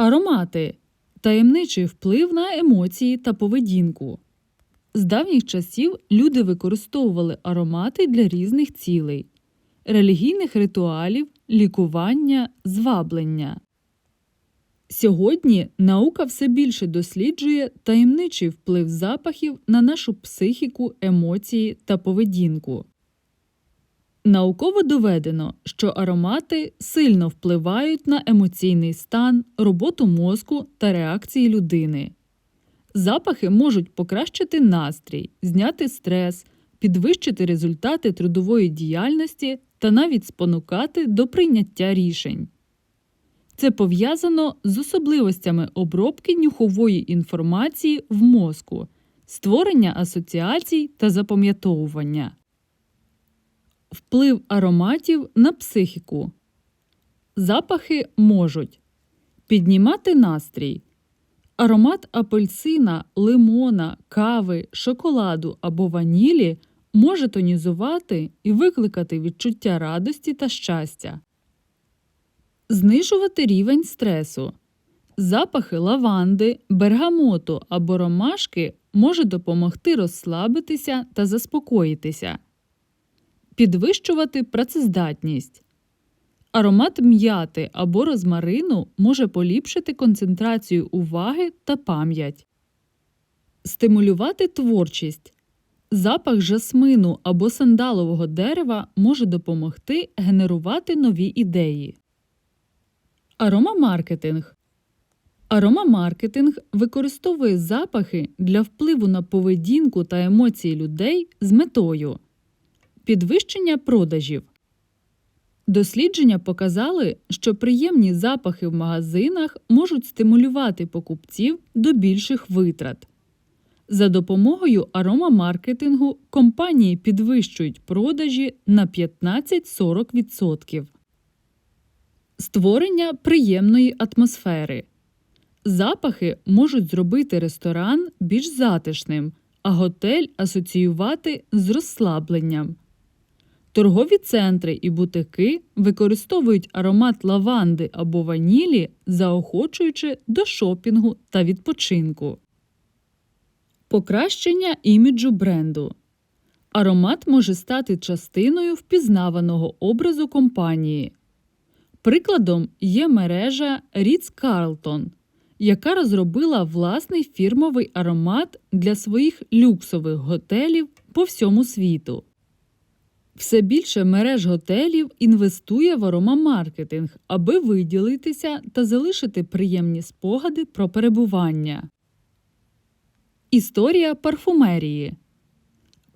Аромати таємничий вплив на емоції та поведінку. З давніх часів люди використовували аромати для різних цілей релігійних ритуалів, лікування, зваблення. Сьогодні наука все більше досліджує таємничий вплив запахів на нашу психіку, емоції та поведінку. Науково доведено, що аромати сильно впливають на емоційний стан, роботу мозку та реакції людини. Запахи можуть покращити настрій, зняти стрес, підвищити результати трудової діяльності та навіть спонукати до прийняття рішень. Це пов'язано з особливостями обробки нюхової інформації в мозку, створення асоціацій та запам'ятовування. Вплив ароматів на психіку. Запахи можуть піднімати настрій. Аромат апельсина, лимона, кави, шоколаду або ванілі може тонізувати і викликати відчуття радості та щастя. Знижувати рівень стресу. Запахи лаванди, бергамоту або ромашки може допомогти розслабитися та заспокоїтися. Підвищувати працездатність. Аромат м'яти або розмарину може поліпшити концентрацію уваги та пам'ять. Стимулювати творчість. Запах жасмину або сандалового дерева може допомогти генерувати нові ідеї. Аромамаркетинг. Аромамаркетинг використовує запахи для впливу на поведінку та емоції людей з метою підвищення продажів. Дослідження показали, що приємні запахи в магазинах можуть стимулювати покупців до більших витрат. За допомогою аромамаркетингу компанії підвищують продажі на 15-40%. Створення приємної атмосфери. Запахи можуть зробити ресторан більш затишним, а готель асоціювати з розслабленням. Торгові центри і бутики використовують аромат лаванди або ванілі, заохочуючи до шопінгу та відпочинку. Покращення іміджу бренду. Аромат може стати частиною впізнаваного образу компанії. Прикладом є мережа Ріц Карлтон, яка розробила власний фірмовий аромат для своїх люксових готелів по всьому світу. Все більше мереж готелів інвестує в аромамаркетинг, аби виділитися та залишити приємні спогади про перебування. Історія парфумерії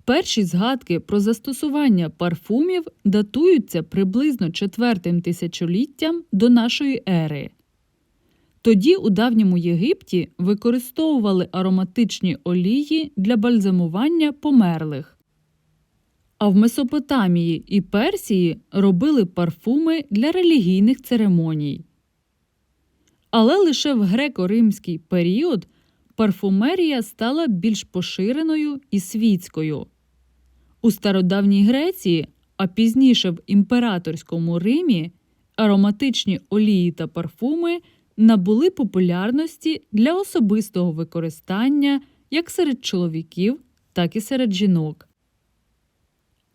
Перші згадки про застосування парфумів датуються приблизно четвертим тисячоліттям до нашої ери. Тоді у давньому Єгипті використовували ароматичні олії для бальзамування померлих. А в Месопотамії і Персії робили парфуми для релігійних церемоній. Але лише в греко-римський період парфумерія стала більш поширеною і світською. У стародавній Греції, а пізніше в імператорському Римі ароматичні олії та парфуми набули популярності для особистого використання як серед чоловіків, так і серед жінок.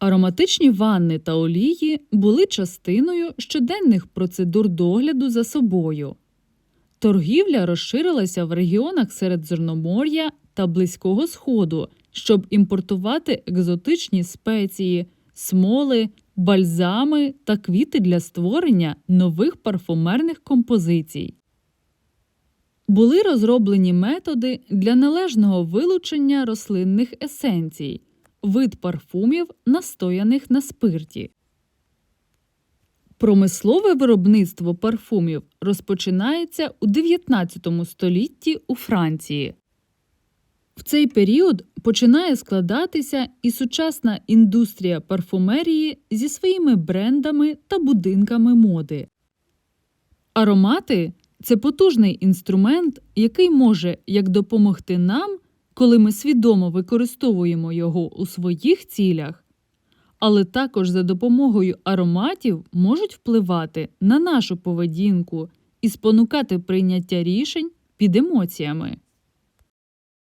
Ароматичні ванни та олії були частиною щоденних процедур догляду за собою. Торгівля розширилася в регіонах Середземномор'я та Близького Сходу, щоб імпортувати екзотичні спеції, смоли, бальзами та квіти для створення нових парфумерних композицій. Були розроблені методи для належного вилучення рослинних есенцій, вид парфумів, настояних на спирті. Промислове виробництво парфумів розпочинається у 19 столітті у Франції. В цей період починає складатися і сучасна індустрія парфумерії зі своїми брендами та будинками моди. Аромати це потужний інструмент, який може як допомогти нам, коли ми свідомо використовуємо його у своїх цілях, але також за допомогою ароматів можуть впливати на нашу поведінку і спонукати прийняття рішень під емоціями.